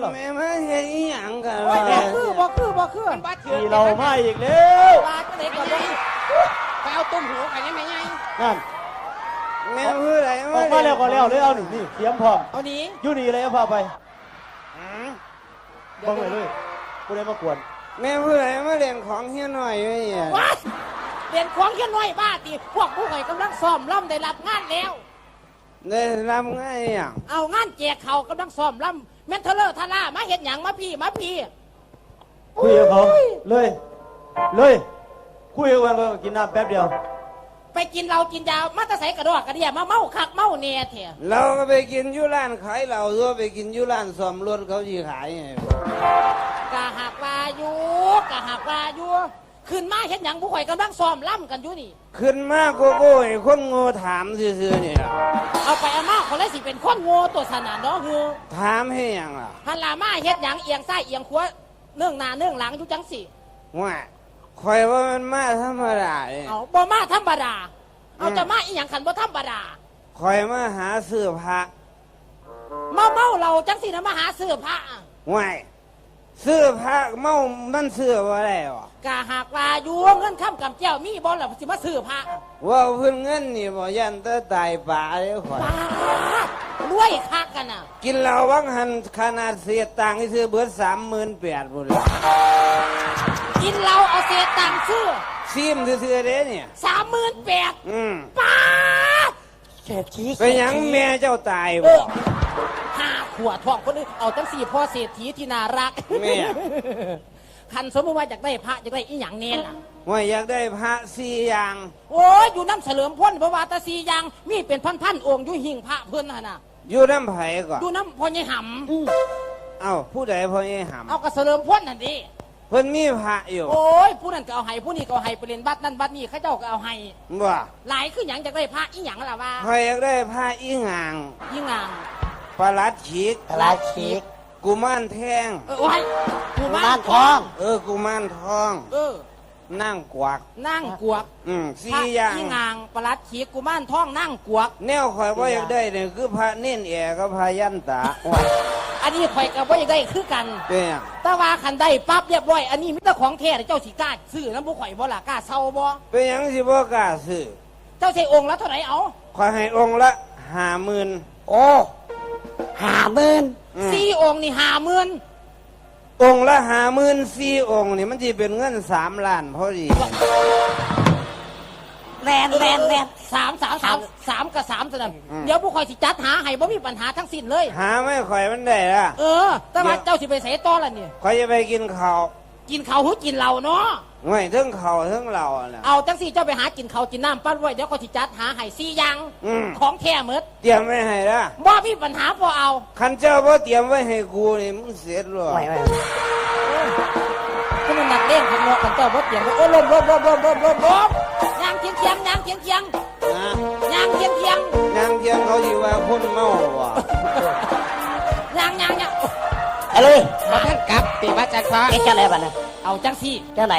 หรอแม่มาเฮ็ดอีหยังกันโอ้ยบ่วะคือบ่คือบ่คือมันบ้าเถื่อมีนเรามาอีกแล้วปลาจะไหนก่อนบ่ไปเอาต้มหูกันยังไงไงนั่นแม่พูดอะไรออกมาแล้วก็แล้วเลยเอาหนินี่เตรียมพร้อมเอาหนี้อยู่นี่เลยเอาพาไปอืมบังเลยเลยกูได้มากวนแม่พูดอะไรมาเล่นของเฮียหน่อยไว้เนี่ยว้ายเรียนของแค่น้อยบ้าติพวกผู้ใหญ่กำลังซ้อมล่ำได้รับงานแล้วได้ทำง่ายอย่างเอางานแจกเขากำลังซ้อมล่ำ แม่นเทเลอร์ทาร่ามาเห็นหยังมาพี่มาพี่คุยกับเขาเลยเลยคุยกับมันก็กินน้ำแป๊บเดียว ไปกินเรากินยามาแตะใส่กระดอกกระเดียมาเมาคักเมาเน่เถอะเราก็ไปกินอยุร้านขายเหล้าด้วยไปกินอยุร้านซ่อมรถเขาจีขายไงกะหักวาอยู่กะหักวาอยู่ ขึ้นมาเห็นหยังผู้ใหญ่กำลังซ้อมล่ำกันอยู่นี่ ขึ้นมาโกโก้ให้คนโง่ถามซื่อๆเนี่ยเอาไปเอามาคนละสิเป็นคนโง่ตัวสนานเนาะเฮือถามให้หยังล่ะฮันลามาเฮ็ดหยังเอียงซ้ายเอียงขวาเนื่องหน้าเนื่องหลังอยู่จังสิว่าคอยว่ามันมาธรรมดาเนี่ยเอาบ่มาธรรมดา เอาอืมจะมาอีหยังขันบ่ธรรมดา คอยมาหาเสื้อผ้าเมาเมาเราจังสินะมาหาเสื้อผ้าว่ายเสื้อผ้าเมามันเสื้อว่าได้หรอ กะหากว่าอยู่เงินค้ำกำเจ้ามีบ่ล่ะสิมาซื้อผ้าว่าเพื้นเงินนี่บ่ยันแตะตายป่าเลยข่อยป้าดรวยคักกันน่ะ กินเหล้าวังหันขนาดเสียตังค์ให้ซื้อเบิดสามหมื่นแปดบุญละกินเราเอาเศษตังค์ซื้อซีมซื้อๆเด้เนี่ยสามหมื่นแปดอืมป้าดเศรษฐีไปหยังแม่เจ้าตายเอบ่อห้าขวดทองคนนึงเอาจังสี่พ่อเศรษฐีที่น่ารักแม่ คันสมมติว่าอยากได้พระอยากได้อีหยังเน่ล่ะว่าอยากได้พระสี่อย่างโอ้ยอยู่น้ำเฉลิมพ้นเพราะว่าแตาสีอยังมีเป็นพันๆองค์อยู่หิ่งพระเพื่อนน่ะนะอยู่น้ำไผ่ก่อน อยู่น้ำพ่อใหญ่หเอ้าผู้ใดพ่อใหญ่หำเอากระเฉลิมพ้นนั่นดิำเพิ่นมีพระอยู่โอ้ยผู้นั้นก็เอาให้ผู้นี้ก็เอาให้ไปเรียนบัดนั่นบัดนี้เข้าเจ้าก็เอาให้ว่าหลายคือหยังจากได้พระอีหยังล่ะว่าใครอยากได้พระอีหงางยิ่งงาม ประหลัดฉีกตลาดชีก กุมารแทงเออโอ้ยกูบ้านทอง เออกุมารทอง เออ นั่งกวัก นั่งกวกอืมพระสี่อย่างยิ่งงามประหลัดขีกุมารทองนั่งกวก แนวข่อยว่าอยากได้เนี่ยคือพระเน้นแอกับพระยันตาอันนี้ข่อยกับว่าอยากได้คือกัน เป็นหยังแต่ว่าคันได้ปั๊บเรียบร้อย อันนี้มิตรของแท้เจ้าสิกล้าซื้อน้ำบุข่อยบ่ล่ะกล้าเซาบ่เป็นหยังสิบ่กล้าซื้อเจ้าใช้องค์ละเท่าไหร่เอาข่อยให้องค์ละห้าหมื่นโอ้ห้าหมื่น สี่องค์นี่ห้าหมื่นองค์ละห้าหมื่นสี่องค์นี่มันจะเป็นเงินสามล้านพอดีแมนแมนแมนสามสามสามสามกับสามสนั่นเดี๋ยวผู้คอยสิจัดหาให้บ่มีปัญหาทั้งสิ้นเลย หาไม่ข่อยมันได้ละเออ แต่ว่าเจ้าสิไปใส่ต่อละนี่ข่อยจะไปกินข้าว กินข้าวหุกินเหล้าเนาะไม่ทั้งข้าวทั้งเหล้าน่ะเอาจังสี่เจ้าไปหากินข้าวกินน้ำปั้นไว้เดี๋ยวคอยสิจัดหาให้สี่อย่างอืมของแท้หมดเตรียมไว้ให้ละบ่มีปัญหาพอเอา คันเจ้าพ่เตรียมไว้ให้กูนี่มึงเสียหรอไม่ไม่คุณนักเล่นข้างนอกกันเจ้าบ่เตรียมไว้โอ้ลมลมลมลมลมลมลมยางเทียงเทียงยางเทียงเทียงนะยางเทียงเทียงนางเทียงเขาสิว่าคนเมาว่ะ ยางยางยางเอาเลยมาท่านกลับตีมาจากฟ้าเอ๊ะจะอะไรบ้างนะเอาจังสี่จะไหน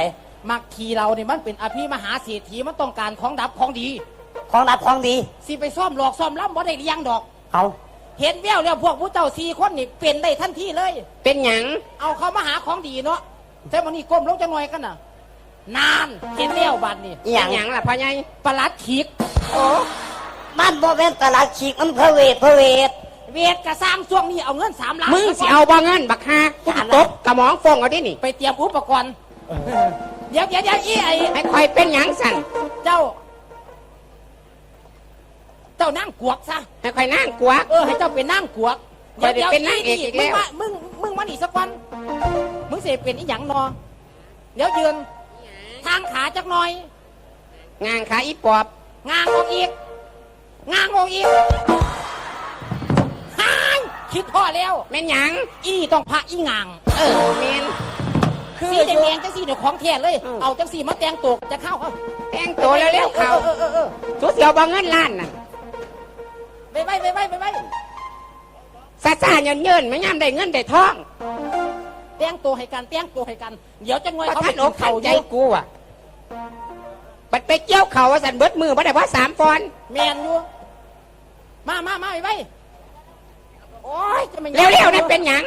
มักทีเราเนี่ยมันเป็นอภิมหาเศรษฐีมันต้องการของดับของดี ของดับของดีสิไปซ่อมหลอกซ่อมล้ำบ่ได้เลี้ยงดอกเอาเห็นแววแล้วพวกผู้เจ้าสี่คนนี่เป็นได้ทันทีเลย เป็นหยังเอาเขามาหาของดีเนาะแต่มันนี่ก้มลงจะหน่อยกันน่ะนานเห็นแล้วบัดนี่อหย่างเป็นหยังล่ะพ่อใหญ่ประหลัดขีกโอ้มันบ่เป็นตลาดฉีกมันเพระเวทเพระเวท เวทกระสร้างช่วงนี้เอาเงินสามล้านมึงสิเอาบ่เงินบักฮากูจะตบกระหมองฟงเอาดินี่ไปเตรียมอุปกรณ์เดี๋ยวเดี๋ยวเดี๋ยวอีไอให้คอยเป็นหยังสั่นเจ้า เจ้านั่งกวกซะให้คอยนั่งกวักเออให้เจ้าเป็นนั่งกวกข่อยได้เป็นนางเอกอีกแล้วมึงมามึงมึงมาหนีสักวัน มึงเสเป็นอีหยังนอเดี๋ยวยืนทางขาจักหน่อย งานขาอีปอบงางออกอีกงางออกอีกหาย คิดพ่อแล้วแม่นหยังอีนี่ต้องพระอีงางเออแม่นสีแดงๆจังสีเดี๋ยวของแท้เลยเอาจังสีมาแต่งตัวจะเข้าเขาแต่งตัวเร็วๆเขาเออเออเออสุดเสียวบ่เงินล้านน่ะไปไปไปไปไปไปซาซาเยินเยินๆไม่ยามได้เงินได้ทองแต่งตัวให้กันแต่งตัวให้กัน เดี๋ยวจะงอยเพราะเขาท่านไปอกเขาท่านอใจยู่กูอะบัดไปเกี่ยวเขาว่าสันเบิดมือบ่ได้ว่าสามปอนด์แมนอยู่มามามาไปไป โอ้ยจะไม่เร็วๆนั่นเป็นหยัง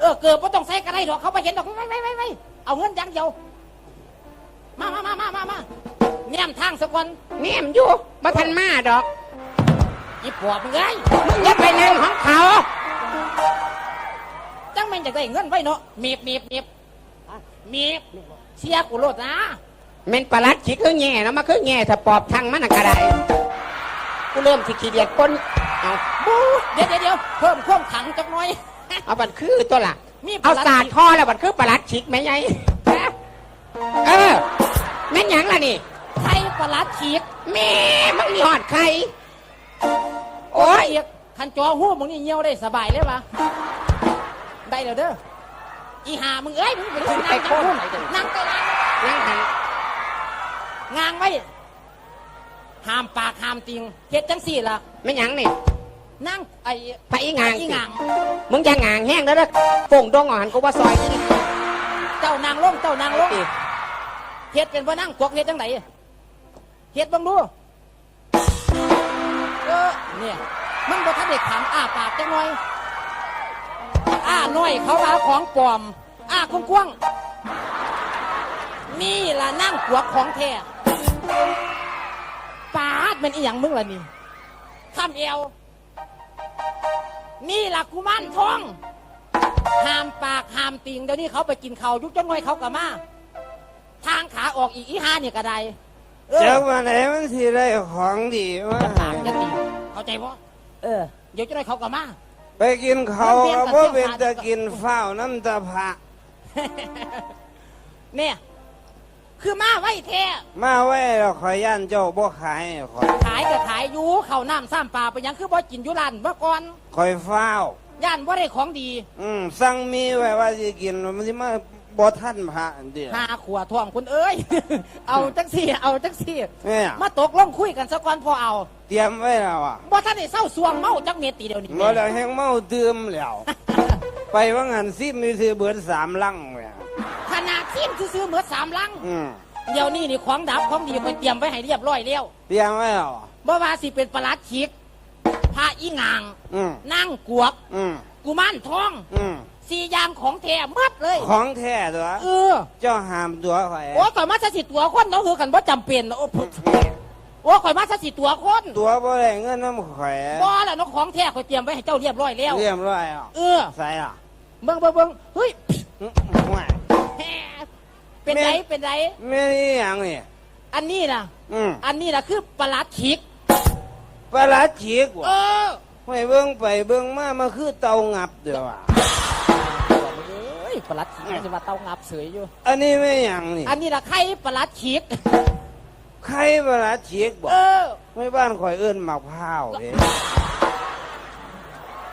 เออเกือบบ่ต้องใส่กระไรดอกเขาไปเห็นดอกไว้ไว้ไว้ไว้เอาเงินอยังเดียวมามามามามามาแนมทางสักวันแนี่มอยู่บ่ทันมาดอกอีปอบมึงไงมึงอย่าไปนั่งของเขาจังแม่งจะได้เงินไว้เนาะมีบมีบมีบอะมีบเสียกูโลดนะเม่นประหลัดขี้คือแง่แล้วมาคือแง่ถ้าปอบทางมันน่ะกระไดกูเริ่มสิขี้เดียดก้น เอาบู๊เดี๋ยวเดี๋ยวเดี๋ยวเพิ่มความขังจักหน่อย เอาบัดคือตัวล่ะมีปเอาระหลัด สาดคอแล้วบัดคือประหลัดฉิกแม่ใหญ่เออแม่นหยังล่ะนี่ไทยประหลัดฉีกแม่มึงมีหอดใครโอ้โอ้ยยเอียกคันจอหูมึงนี่เหี่ยวได้สบายเลยปะได้แล้วเด้ออีหามึงเอ้ยมึงไปนั่งจังหุ่นนั่งไปนั่งนั่งหันงางไว้ ห้ามปากห้ามติงเฮ็ดจังสี่ล่ะแม่นหยังนี่นั่งไอ้พระอีงางอีสิงางมึงจะงางแห้งแล้วนะโป่งดองอ่อนกูว่าซอยนี่เจ้านางลงเจ้านางลงเฮ็ดเป็นว่านั่งกวกเฮ็ดจังไหนเฮ็ดเบังดูเออเนี่ยมันบ่ทันได้ขำอ้าปากจังหน่อยอ้าน้อยเขาว่าของปลอมอ้ากว้างๆนี่ล่ะนั่งกวกของแท้ ปาดมันอีหยังมึงล่ะนี่ข้ามเอว นี่ล่ะกุมารทองห้ามปากห้ามติงเดี๋ยวนี้เขาไปกินเขาวยุกจังหน่อยเขากะมา ทางขาออกอีกอีห้าเนี่ยก็ได้เออเจ้าวันไหนมันสิได้ของดีวะจะปากจะตีเข้าใจปะเออ เดี๋ยวจังหน่อยเขากะมา ไปกินเขาวก็บ่เป็นตะกินเฝ้าวน้ำตาพระ เนี่ย คือมาไว้แท้มาไว้เราขอยย่านเจ้าบ่ขายขอยขายก็ขายอยู่เขาวน้ำซ้ำปลาไปหยังคือบ่กินอยู่ร้านเมื่อก่อนขอยเฝ้าวย่านบ่ได้ของดีอืมสั่งมีไว้ว่าสิกินมันสิมาบ่ทันพระอันเดียว หาขวท่องคุณเอ้ย เอาจังสี่เอาจังสี่ เนี่ย มาตกลงคุยกันสักก่อนพอเอาเตรียมไว้แล้วอะบ่ท่านได้เศร้าสวงเมาจักเม็ดตีเดียวนี้ บ่แล้วแห้งเมาเติมแล้ว ไปว่างันซิมมีซื้อเบิดสามลังเลยข นาดซิมซื้อๆเหมือนสามลัง อืมเดี๋ยวนี้นี่ของดับของดีคอยเตรียมไว้ให้เรียบร้อยแล้วเตรียมไว้แล้วอะบ่ว่าสิเป็นประหลัดขิกพระอีงางอืมนั่งกวก อืมกุมารทองอืมสี่อย่างของแท้หมัดเลย ของแท้ตัวเออ เจ้าหามตัวข่อยโอ้ข่อยมาซะสิตัวคนเนาะคือกันบ่จำเป็นโอ้พุโอ้ข่อยมาซะสิตัวคนตัวบ่ได้เงินน้ำข่อยบ่แล้วเนาะของแท้ข่อยเตรียมไว้ให้เจ้าเรียบร้อยแล้ว เรียบร้อยอะเออ ใส่อะเบิ่งเบิ่งเบิ่งเฮ้ยอื้อห่วย แหม่เป็นไรเป็นไรแม่นี่หยังนี่อันนี้น่ะอืมอันนี้น่ะคือประหลัดขิกปลาร้าฉีกเอว่ะอห้วยเบิ่งไปเบิ่งมามาคือเตางับเด้อว่ะเอ้ยประหลัดขิกมันจะมาเตางับเสยอยู่ อันนี้ไม่หยังนี่อันนี้ละไข่ประหลัดขิกใครปลาร้าฉีกบ่เออไม่บ้านข่อยเอิ้นมะพร้าวเด้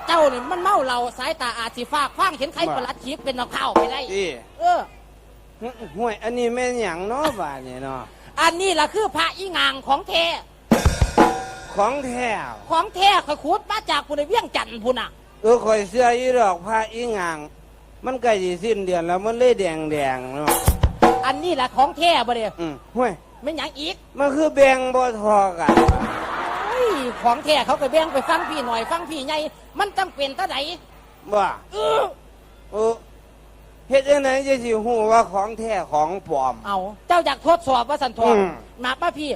เจ้านี่มันเมาเราสายตาอาจสิฟ้าคว้างเห็นไข่ประหลัดขิกเป็นนกข้าวไปได้อีเออ ห่วยอันนี้แม่นหยังเนาะบาดนี่เนาะอันนี้ละคือพระอีงางของแท้ของแท้ของแท้ข่อยขูดมาจากผู้ในเวียงจันทน์พุ่นน่ะ เออข่อยเสื้ออีดอกผ้าอีงาง มันใกล้สิสิ้นเดือนแล้วมันเลยแดงแดงๆเนาะอันนี้ละของแท้บ่เด้อืมห่วยไม่หยังอีกมันคือแบ่งบ่ทอกันเฮ้ยของแท้เขาก็แบ่งไปฟังพี่หน่อยฟังพี่ใหญ่มันจำเป็นตาใดบ่เออเออ เฮ็ดจังไดจะสิฮู้ว่าของแท้ของปลอม เอาเจ้าอยากทดสอบว่าสันทองอืม มาป้าพี่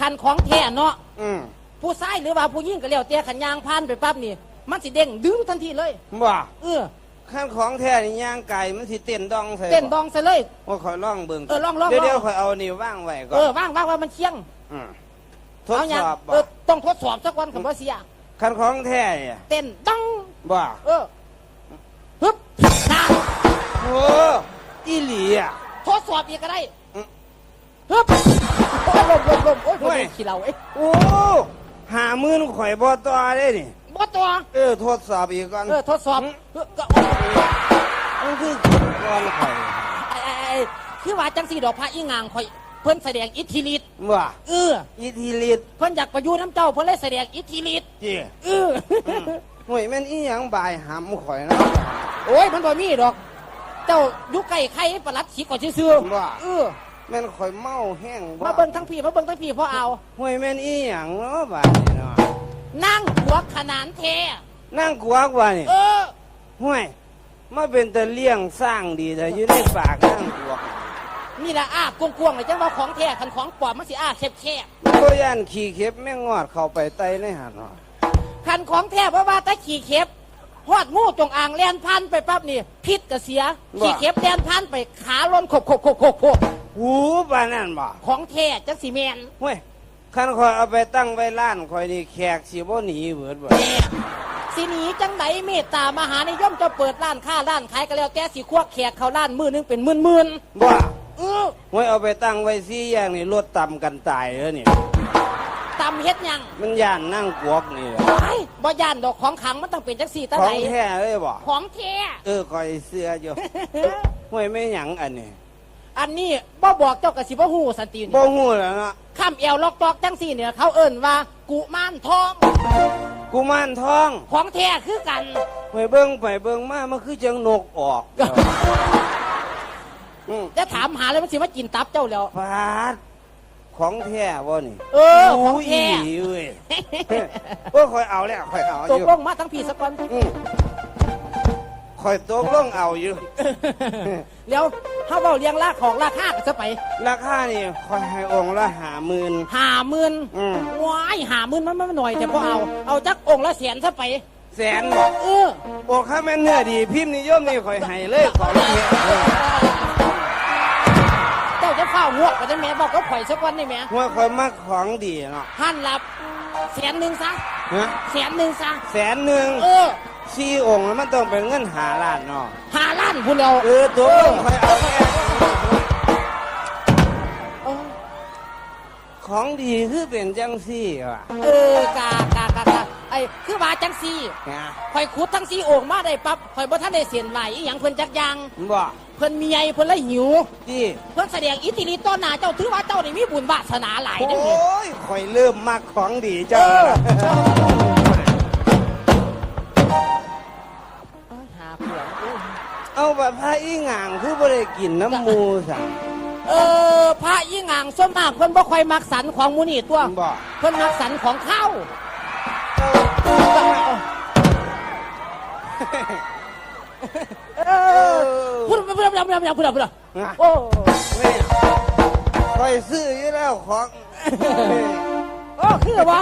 คันของแท้เนาะอืมผู้ชายหรือว่าผู้หญิงก็แล้วแต่ขันยางพานไปปั๊บนี่ มันสิเด้งดึงทันทีเลยบ่เออขั้นของแท้นี่ย่างไก่มันสิเต้นดองใส่เต้นดองซะเลย ว่าข่อยลองเบิ่งเออลองลองเดี๋ยวลอง เดี๋ยวข่อยเอานี่ว่างไว้ก่อเอนอว่างว่างว่ามันเชียงมทดเอาสยังอบบ่เออต้องทดสอบสักวันกับว่าเสียขั้นของแท้เนี่ยเต้นดัง บ่เออ ฮึบนาโอ้อีหลีอะ ทดสอบอีกก็ได้อืม ฮึบโอ้ยลมลมลมโอ้ยเว้ยขี้เราเอ้ยโอ้หามื่นข่อยบ่ต่อได้นี่บ่ตัวเออทดสอบอีกก่อนเออทดสอบอืมเออก็มันคือก่อนข่อยไอ้ไอ้ไอ้คือว่าจังสีดอกพระอีงางคอยเพิ่นแสดงอิทธิฤทธิ์ว่าเอออีทีลิตเพิ่นอยากประยุน้ำเจ้าเพิ่นเลยแสดงอิทธิฤทธิ์จีเอออห่วยแม่นอีหยังบายหำข่อยนะ โอ้ยมันบ่มีดอก เจ้าอยู่ใกล้ใครประหลัดขีก่อนซื่อๆว่าเออแม่นข่อยเมาแห้งมาเบิ่งทั้งพี่มาเบิ่งทั้งพี่พอเอา ห่วยแม่นอีหยังเนาะบาดนี้เนาะนั่งหัวขนานเทนั่งกวักว่านี่เออ ห่วยมาเป็นแต่เลี้ยงสร้างดีแต่อยู่ในปากนั่งกวกนี่ละอ้ากวงๆเลยจังว่าของแท้คันของปลอมมันสิอ้าแคบก็ย่านขี่เข็บแม่งงอดเข้าไปไตในหันเนาะๆคันของแท้เพราะว่าแตะขี่เข็บ หอดงูจงอางแลนพันไปปั๊บนี่พิษก็เสียขี่เข็บแลนพันไปขาล้นโคกโคกโคกโคกโคกหูปานนั่นบ่ของแท้จังสีแมนเว้ยคันคอยเอาไปตั้งไว้ล้านคอยนี่แขกสิบ่หนีเบิดบ่สิหนีจังไดเมตตามหานิยมจะเปิดร้านค้าร้านขายก็แล้วแต่สิควักแขกเข้าร้านมือนึงเป็นหมื่นบ่ๆเออเว้ยเอาไปตั้งไว้สี่อย่างนี่รถต่ำกันตายเด้อนี่ ตำเฮ็ดหยังมันย่านนั่งกวกนี่แหละไอ้บ่ย่านดอกของขังมันต้องเป็นจังสี่ตั้งขอไหนงแท้เลยบ่ของแท้เออคอยเสื้ออยู่ห้วยไม่หยังอันนี้อันนี้บ่บอกเจ้ากับสิบ่ฮู้สันติบ่นี่ฮู้แล้วเนาะข้ามแอวลอกตอกจังสี่เนี่ยเขาเอิ่นว่ากุมารทองกุมารทองของแท้คือกัน ไปเบิ่งไปเบิ่งมามันคือจังนกออกอืมจะถามหาเลยมันสิมากินตับเจ้าแล้วฟาด ของแท้บ่นี่เออของแท้โยเว้ยโอ้ยคอยเอาแล้วคอยเอาอตกยู่ลงมาทั้งพี่สักคนอืมคอยตกลงเอาอยู่ แล้วเฮาเว้าเลี้ยงราของราคาก็ซะไปราคานี่คอยให้องค์ละหาหมื่นห้าหมื่นอืม ว้ายห้าหมื่นมันมันหน่อยแต่พอเอา เอาจักองค์ละแสนซะไป แสนบ่เออ โอ้ข้าแม่นเนื้อดี พิมพ์นิยมนี่คอยให้เลยของแท้ เออเจ้าจะเฝ้างวกก็ได้แม่บอกก็ข่อยสักวันได้แม่ว่าคอยมักของดีเนาะหันหลับแสนหนึ่งซะฮะแสนหนึ่งซะแสนหนึ่งเออสี่องค์แล้วมันต้องเป็นเงินหาล้านเนาะหาล้านพูนเราเออตัวคอยเอาแค่เออของดีคือเป็นจังซี่ว่ะเออกากากากาไอ้คือว่าจังซี่นะข่อยขุดทั้งซี่โอ่งมาได้ปั๊บข่อยบ่ทันได้เสียนไหวอหย่างเพิ่นจักอยางบ่ เพิ่นมีใหญ่เพิ่นเลยหิวที่เพิ่นแสดงอิทธิฤทธิ์ต่อหน้าเจ้าถือว่าเจ้านี่มีบุญวาสนาหลายโอเด้อนี่้ยคอยเริ่มมักของดีเอเจ้าอแล้วเอาหาเผื่อโอ้ยเอาแบบพระอีหง่างคือบ่ได้กินน้ำหมูสั่งเออพระยี่งางส่วนมากเพิ่นบ่ค่อยมักสันของหมูนี่ตัวบ่เพิ่นมักสันของข้าวเออ พูดพูดพูดพูดพูดพูดพูดโอ้นี่คอยซื้ออยู่แล้วของโอ้คือวะ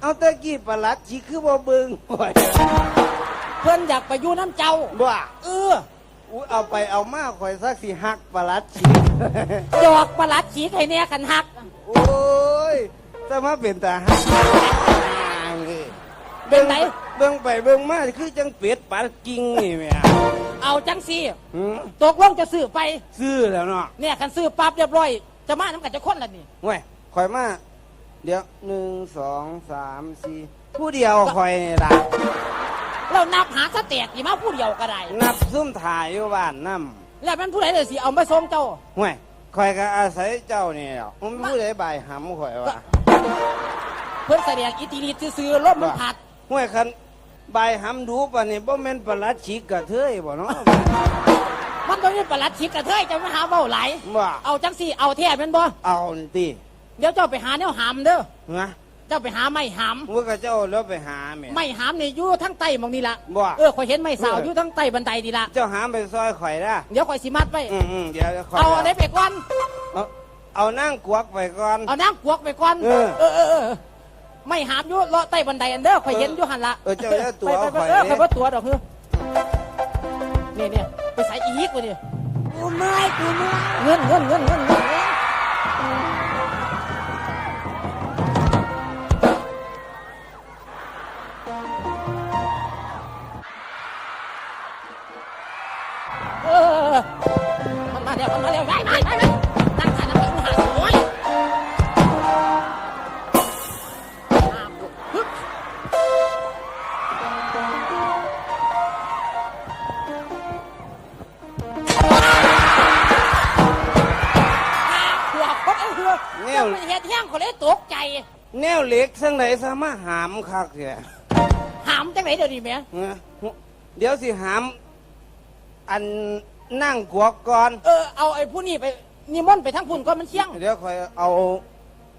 เอาตะกี้ประหลัดสิคือบ่เบิ่งข่อยเพิ่นอยากไปอยู่น้ำเจ้าบ่เออเอาไปเอามาข่อยสักสิหักประหลัดสิดอกประหลัดขีให้แน่กันหัก โอ้ยแต่มาเป็นตาหักเป็นไหน เบิ่งไปเบิ่งมาคือจังเป็ดปลากิ่งนี่แหม่เอาจังซี่หืมตกลงจะซื้อไป ซื้อแล้วเนาะเนี่ยคันซื้อปั๊บเรียบร้อย จะมาน้ำกันจะค้นละนี่เว้ยข่อยมา เดี๋ยวหนึ่งสองสามสี่ผู้เดียวข่อยนี่ล่ะเรานับหาสเต็กกี่มาผู้เดียวก็ได้นับซุ่มถ่ายอยู่บ้านน้แล้วมันผู้ใดเลยสิเอามาส่งเจ้าำเว้ยข่อยก็อาศัยเจ้านี่แหล้วผมผู้ใดบายหำข่อยว่า เพิ่นแสดงอิทธิฤทธิ์ซื้อๆลมมันพัดเว้ยคัน บายหำดูป่ะนี่บ่แม่นประหลัดฉีกกระเทยบ่เนาะ มันต้องมีประหลัดชิกกระเทยจะมาหาเบ้าไหลายว่า เอาจังสี่เอาแท้เป็นบ่เอานี่ติเดี๋ยวเจ้าไปหาแนวหามเด้อนะเจ้าไปหาไม้หามว่ากับเจ้าแล้วไปหาแม่ ไม้หามนี่อยู่ทั้งใต้หมองนี่ละบ่เออข่อยเห็นไม้สาวอยู่ทั้งใต้บันไดนี่ละเจ้าหามไปซอยข่อยนะเดี๋ยวข่อยสิมัดไว้อืมอืมเดี๋ยวข่อยเอาอะไรไปก่อนเอาเอานั่งกวักไปก่อน เอาน้ำกวกไปก่อนเออ เออเออเออ ไม่หามอยู่เลาะใต้บันไดอันเด้อข่อยเห็นอยู่หันละเออเจ้าจะตัวไปไปข่อยเออเด้ข่อยว่าตัวดอกเฮ้อนี่เนี่ยไปใส่อีกวะเนี่ยกูเมื่อยกูเมื่อยเงินเงินเงินเงินเงินเงิน ดี๋ยวสิหาม อันนั่งกวักก่อน เออเอาไอ้ผู้นี้ไปนิมนต์ไปทั้งพุ่นก็มันเชี่ยงเดี๋ยวคอยเอา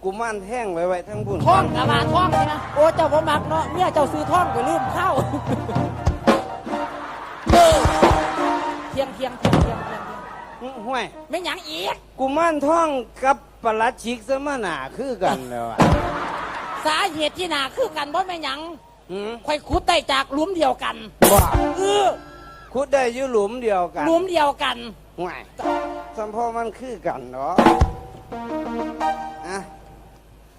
กุมารแท่งไว้ไว้ทั้งบุญท่องกะว่าท่องใช่ไหมโอ้เจ้าบ่มักเนาะเมียเจ้าซื้อท่องไปลืมเข้าเออทียงเทียงเทียงเทียงเทียงเทียงอื้อห่วยไม่หยังอีกกูมั่นท่องกับปลัดชิกสมนาคือกันแล้วอะสาเหตุที่หนาคือกันเพราะไม่หยัง หืมค่อยขุดได้จากหลุมเดียวกันบ่เออคุดได้อยู่หลุมเดียวกันหลุมเดียวกันห่วยสัมพอมันคือกันเนาะอะ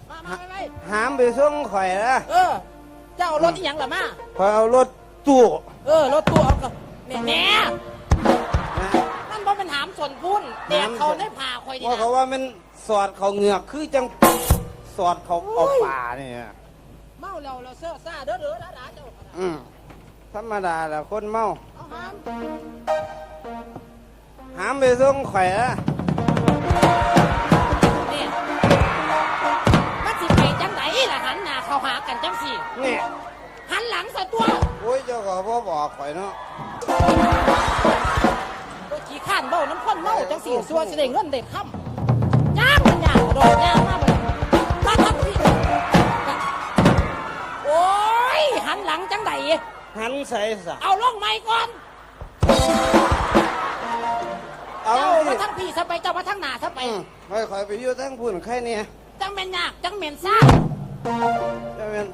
มามาไปไปหามไปส่งข่อยนะเออ เจ้าเอารถที่หยังล่ะมา ข่อยเอารถตู้เออรถตู้เอาก็แหน่แหน่นะ นั่นเพราะมันหามส่วนพุ่นแดกเขาได้ผ่าคอยดีว่านะ เขาว่ามันสอดเขาเหงือกคือจังสอดเขาเอาป่าเนี่ย เมาเราเราเสื้อซ่าเด้อเด้อด่าด่าเจ้าอืมธรรมดาแหละคนเมา เอาหามหามไปส่งข่อยนะนี่มันสิไปจังไหนล่ะหันหน้าเข้าหากันจังสินี่หันหลังใส่ตัวโอ้ยเจ้าก็บ่บอกข่อยเนาะตัวขี้ข้านเบ้าน้ำข้นเมาจังสิสัวสิได้เงินเด็ดค่ำย่างมันย่างกระโดดย่าง หันหลังจังไหนหันใส่สะเอาลงไม้ก่อน เอาเจ้าสิมาทั้งพี่ซะไปเจ้ามาทั้งหน้าซะไปอืมข่อยข่อยไปอยู่ทั้งพุ่นใครเนี่ยจังเหม็นยากจังเหม็นซ่าจะเป็น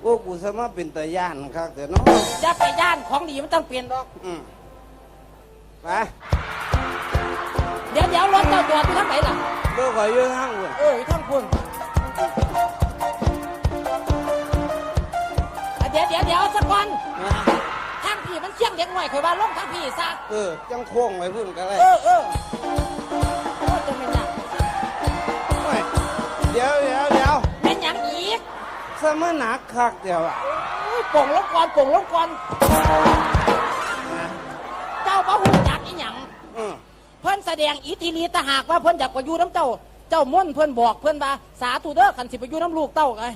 โอ้กูสมาเป็นตาย่านครับแต่เนาะอย่าไปย่านของดีมันต้องเปลี่ยนดอก อืมไปเดี๋ยวเดี๋ยวรถเจ้าจอดอยู่ทางไหนล่ะดูข่อยอยู่ทั้งพุ่น เอออยู่ทางคุณ ดี๋ยวเดี๋ยวเดี๋ยวสักวันนะทางพี่มันเชี่ยงเด็กหน่อยคอยว่าลงทางพี่ซะ เออจังโค้งไว้พุ่นก็ได้เออเออโอ้ยจะเป็นหยังโอ้ยเดี๋ยวเดี๋ยวเดี๋ยวเป็นหยังอีกสมหนักคักเดี๋ยวอะโอ้ยโป่งลงก่อนโป่งลงก่อนนะเจ้าพระหูจักอีหยัง อืมเพิ่นแสดงอิทธิฤทธิ์แต่หากว่าเพิ่นอยากไปอยู่น้ำเจ้า เจ้าม่วนเพิ่นบอกเพิ่นว่าสาธุเด้อขันสิไปอยู่น้ำลูกเต้าไง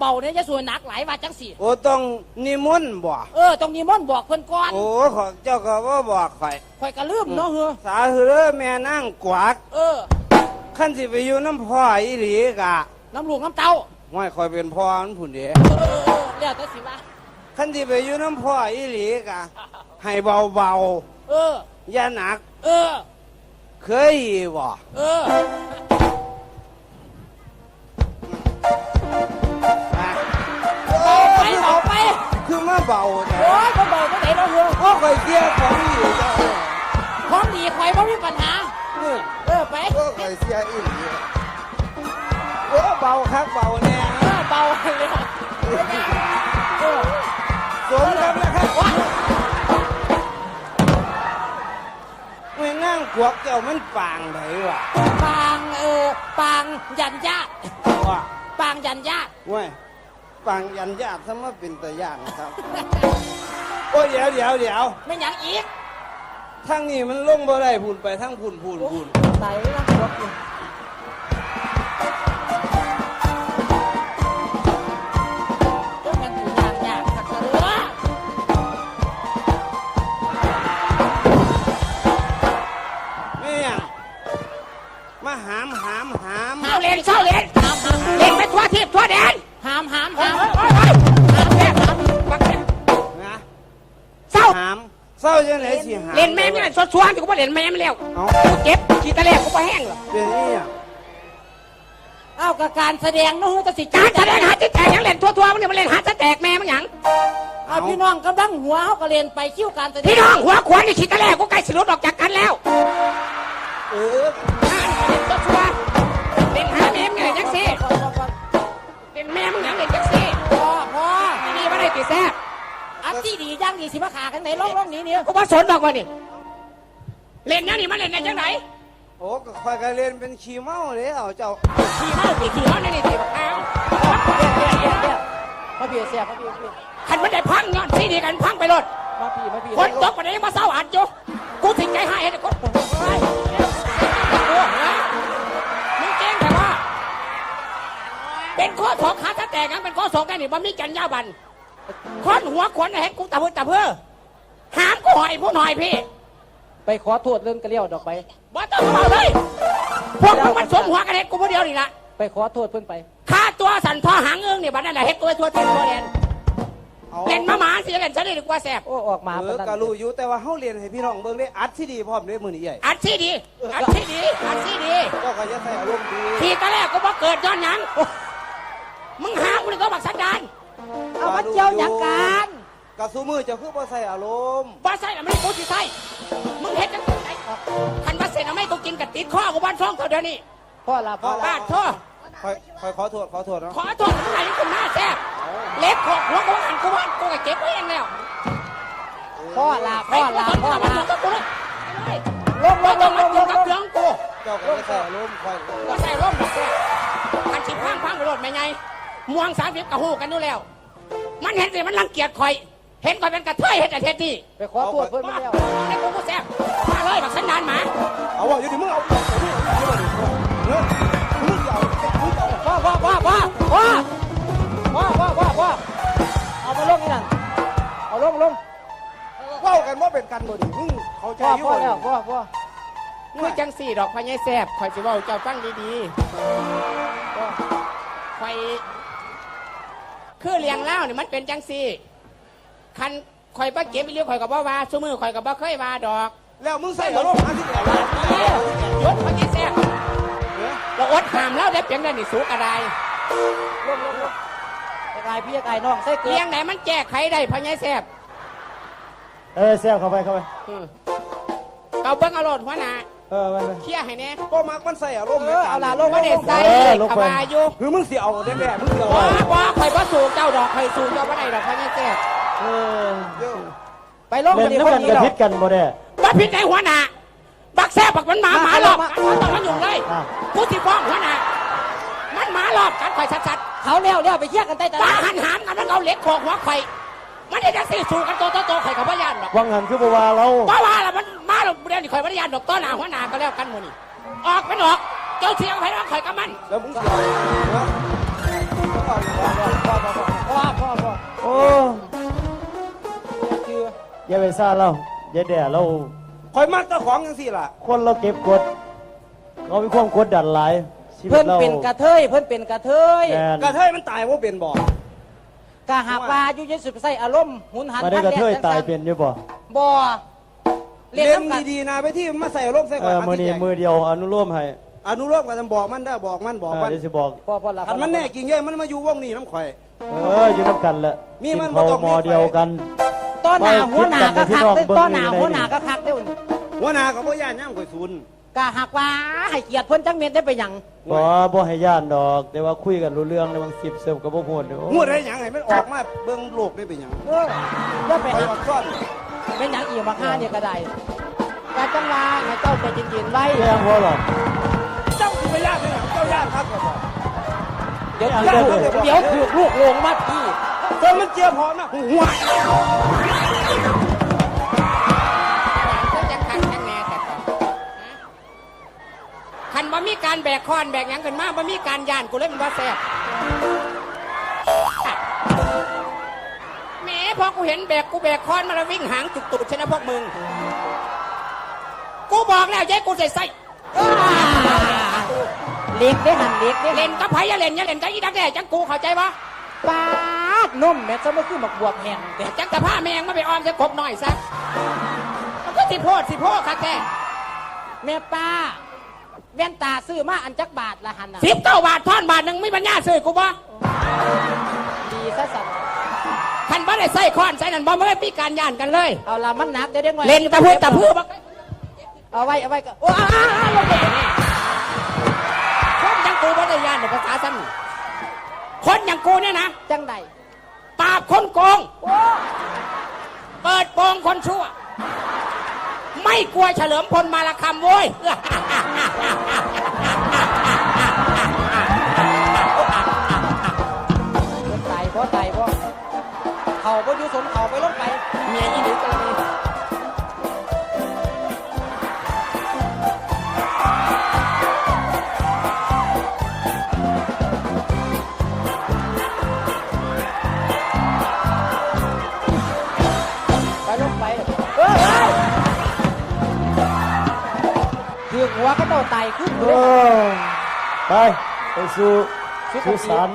เบาๆเนี่ยจะสวยหนักหลายว่าจังสิโอ้ต้องนิมนต์บ่ เออตรงนี้ม่วนบอกเพิ่นก่อนโอ้ขอเจ้าก็บ่บอกข่อยข่อยก็ลืมเนาะเฮ้อสาธุเด้อแม่นั่งกวักเออ ขั้นสิไปอยู่น้ำพ่ออีหลีกะน้ำลูกน้ำเต้าห้อยคอยเป็นพ่อมันผุนเดีเออเออเออเดี๋ยวแต่สิว่าขั้นสิไปอยู่น้ำพ่ออีหลีกะให้เบาเบาเออ ๆอย่าหนัก เออ เคยบ่ เออ เบาแต่โอ้ยเบาๆก็ไหนเนาะเฮ้อพ่อคอยเสียของอยู่เจ้าของดีข่อยบ่มีปัญหานี่เออไปพ่อคอยเสียอีหลีโอ้เบาคักเบาแน่เออเบาเลยเออสมกับนะครับไม่นั่งกวักเจ้ามันปางไหนวะปางเออปางยันญาติว่าปางยันญาติเว้ย ปางยันญาติซะมาเป็นตะย่านครับ โอ้ยเดี๋ยวเดี๋ยวเดี๋ยวไม่หยังอีกทางนี้มันลงบ่ได้พูนไปทางพูนพูนพูนไหนนะรถอยู่เจ้าแม่นผู้ยางยากสักกะเรือไม่ยังมาหามหามหาม เศร้าเล่นเศร้าเล่นหามหามเล่นไปทั่วทิพย์ทั่วแดนหามหามโอ้หายมโอ้ยโอ้ยหามแม่หามบักแม่นะเศร้าหามเศร้าจังไหนสิหามเล่นแม่ไม่ได้สดสวงอยู่กูบ่เล่นแม่ไม่เร็วเอากูเจ็บขีดตะแลกกูบ่แห้งหรอกเป็นนี่อะเอ้ากับการแสดงเนู้นจะสิการแสดงหาจิตแตกยังเล่นทั่วทั่วมันเนี่ยมันเล่นหาจะแตกแม่มันหยังเอาพี่น้องกำลังหัวเขาก็เรียนไปคิ้วการแสดงพี่น้องหัวขวานนี่ขีดตะแลกกูใกล้สิหลุดออกจากกันแล้วเอออ่าเล่นตัวชัวเล่นหาแม่มึงไงจังสิพอพอพอ เล่นแม่มึงหยังเล่นจังสิพอพอไม่มีว่าได้ตีแซ่บอันที่ดีย่างดีสิมาขากันไหนล่องล่องนี้เนี่ยกูบ่สนดอกว่านี่เล่นยังนี่มันเล่นได้จังไหนโอ้ก็คอยกันเล่นเป็นขี้เมาเลยเอาเจ้าขี่เมาตีขี่เมาในนี่ตีบักอ้าวมาพี่เสียมาพี่พี่คันมันได้พังย้อนที่ดีกันพังไปรถมาพี่มาพี่คนตกประเดี๋ยวมาเศร้าอัดอยู่กูถึงใจให้ไอ้คน ข้อสองขาถ้าแตกงั้นเป็นข้อสองกันนี่บ่มีจันยาบันคนหัวขวนเห็นกูตะพื้ตะเพื่อหามกูหอยผู้หน่อยพี่ ไปขอโทษเรื่องกระเลี้ยวดอกไป บ่ต้องมาเลยพวกมึงมันสวมหัวกันเห็นกูผู้เดียวนี่ละไปขอโทษเพิ่นไปค่าตัวสั่นพอหางเอื้องนี่บัดนั้นแหละเฮ็ดตัวทั่วทิศทั่วแดนเเล่นมาหมาสิเล่นฉันดีกว่าแซ่บโอ้ออกมาเออก็รู้อยู่แต่ว่าเฮาเรียนให้พี่น้องเบิ่งได้อัดที่ดีพร้อมเด้มื้อนี้ใหญ่อัดที่ดี อัดที่ดี อัดที่ดี เจ้าก็อย่าใส่อารมณ์ดี ทีตอนแรกกูบ่เกิดย้อนหยัง มึงหากูเลยก็บักสันดานเอามาเจียวหยังกันกะซุมือเจ้าคือบ่ใส่อารมณ์บ้าใส่ละไม่ได้กูสิใส่มึงเห็นจังไหนคันว่าเสร็จแล้วไม่กูกินกับติดข้อกูบ้านฟ้องเขาเดี๋ยวนี้พ่อละพ่อละบ้านโทษคอยคอยขอโทษขอโทษเนาะขอโทษมึงไหนคุณหน้าแซ่บเล็บขอกหัวกูหันกูบ้านกูก็เก็บไว้เองแล้วพ่อละพ่อละพ่อละกูเลยลงลก็งลต้องงมาลกินงกับเรื่องกูเจ้าก็อย่าใส่อารมณ์คอยก็ใส่ร่มดอกแซ่บคันชิพังพังไปโลดไม่ไง ม่วงสามสิบกระหูกันอยู่แล้ว มันเห็นสิมันรังเกียจคอย เห็นคอยเป็นกระเทยเห็นแต่เท็ดดี้ไปขอโทษเพิ่นมาแล้วไอ้กูกูแซ่บมาเลยบักสันดานหมา เอาว่าอยู่ดิมึงเอาเอาเอาเนื้อมึงเอามึงเอาพ่อพ่อพ่อพ่อพ่อพ่อพ่อพ่อพ่อเอามาลงนี่นั่นเอาลงลงเว้ากันว่าเป็นกันบ่ดิมึงเข้าใจพ่ออยู่พ่อบ่ดิแล้วพ่อพ่อคือจังสี่ดอกพญายแซ่บคอยสิเว่าเจ้าฟังดีๆคอย คือเลี้ยงเล่าเนี่ยมันเป็นจังสี่คันคอยป้าเก็บไปเรียกคอยกับบ่ว่าซุมือคอยกับบ่เคยว่าดอกแล้วมึงใส่อารมณ์หาที่ไหนวะยศพญายแซ่บเราอดหามแล้วได้เพียงได้นี่สูกระไดลงลงลงไปไกลพี่ไกลน้องใส่เกลืเลี้อยงไหนมันแก้ไขได้พญายแซ่บเออแซวเข้าไปเข้าไปอืมเอาเบิ้งเอาโลดหัวหน้า เออไปไป เคลียร์ให้แน่ก็มักมันใส่อารมณ์เออเอาล่ะลงลบ่งได้ลงใส่เออลงขไปบาอยู่คือมึงสิเอาแน่ๆมึงสิเอาว้าว้าคอยบ่สูเจ้าดอกคอยสูเจ้าบ่ได้ดอกพญายแซ่บเออเดี๋ยวไปลงเล่นน้ำกันกับพิษกันบ่ได้ บ่ผิดในหัวหน้าบักแซ่บบักมันหมาหมาหลอกกันมันต้องมาอยู่เลยอะ กูสิฟ้องหัวหน้ามันหมาหลอกกันคอยชัดๆเขาเลี้ยวเลี้ยวไปเชี่ยกันใต้ตว่าลาดหันหามกันมันเอาเหล็กโขกหัวไข่ มันได้จะสี่สู่กันโตโตโตไข่กับพยานดอกวังหันคือบ่ว่าเราเพราะว่าละมันมาหรอกเดี๋ยวนี้ข่อยพยานดอกต้นหนาหัวหน้าก็แล้วกันหมดนี่ออกเป็นออกเจ้าเทียงไผ่ร้องข่อยกับมันแล้วมึงสิเอาเนาะพ่อพ่อพ่อโอ้คืออย่าไปซ่าเราอย่าแด่เราคอยมักเจ้าของจังซี่ล่ะ คนเราเก็บกด เรามีความกดดันหลายชีวิเพิ่ตนเราเป็นกระเทยเพิ่นเป็นกระเทยแมนกระเทยมันตายว่าเป็นบ่ กะหากว่าอยู่ยันสุดใส่อารมณ์หุนหันมาได้กระเทยตายเป็นอยู่บ่บ่เล่เล่นนน้ำกันดีๆนะไปที่มันมาใส่อารมณ์ใส่เอข่อยอหามือที่นี้แจกมือเดียวอนุโลมให้อนุโลมกันบอกมันได้อบอกมันบอกเออมันเดี๋ยวสิบอก พ่อพ่อละคันมันแน่กินเยอะมันมาอยู่วงนี้น้ำข่อย เอออยู่น้ำกันแหละมีมัน กินบ่เขาต้องมีหมอเดียวกัน ต้อนหนาหัวหนาก็คักไปคิดกันต้อนหนาไปที่น้องหัวหนาก็คักเด้อ หัวหน้าก็บ่ย่านย่ำข่อยศูนย์ กะหากว่าให้เกียรติเพิ่นจังเม็ดได้ไปหยังบ่บ่ให้ย่านดอก แต่ว่าคุยกันรู้เรื่องในบางสิบเสิร์ฟกับบ่พูดเด้องูได้หยังให้มันออกมาเบิ่งโลกได้เป็นหยังเอออย่าไปข่อยหาออกซ่อนเป็นหยังอีกมาฆ่าเนี่ยก็ได้กะจังว่าให้เจ้าใจเย็นๆไว้แย่งบ่หรอกเจ้าสิไปย่านเลยเจ้าย่านครับก็บอกเดี๋ยวถือลูกเดี๋ยวถือลูกลงมาพี่เจ้ามันเจียพอนะหัว คันบ่มีการแบกคอนแบกหยังกันมาบ่มีการย่านกูเลยมันว่าแซ่บแหมพอกูเห็นแบกกูแบกคอนมาแล้ววิ่งหางจุกตูดชนะพวกมึง กูบอกแล้วยายกูใส่ใส่เล็กได้หันเล็กได้เล่นกับไผอย่าเล่นอย่าเล่นกับอีดักแด่จังกูเข้าใจปะปาดนมแม่จะมาขึ้นบักบวบแห้งแต่จังแต่ผ้าแมงมาไปออมจะกบหน่อยซะมันก็สิโพดสิโพดค่ะแก แม่ป้า แว่นตาซื้อมาอันจักบาทละหันน่ะสิบเก้าบาทท่อนบาทหนึ่งไม่ปัญญาซื้อกูบ่ดีซะสัตว์คันบ่ได้ใส่คอนใส่นั่นบ่ไม่มีการย่านกันเลย เอาละมันหนักเดี๋ยวเด้งไว้เล่นตะพูดตะพูดบ่เอาไว้เอาไว้ก็โอ้อ้าวอ้าวอ้าวลงไปอย่างนี้คนอยังกูบ่ได้ย่านในภาษาซ้ำนี่คนอย่างกูเนี่ยนะจังใดปราบคนโกงโอ้เปิดโปงคนชั่ว ไม่กลัวเฉลิมพลมาละคำโว้ยคนตายเพราะตายเพราะเขาบ่อยู่สมเขาไปลงไปเมียอีหลีกันเลยาตายขึ้นไป ไปสู่สุสาน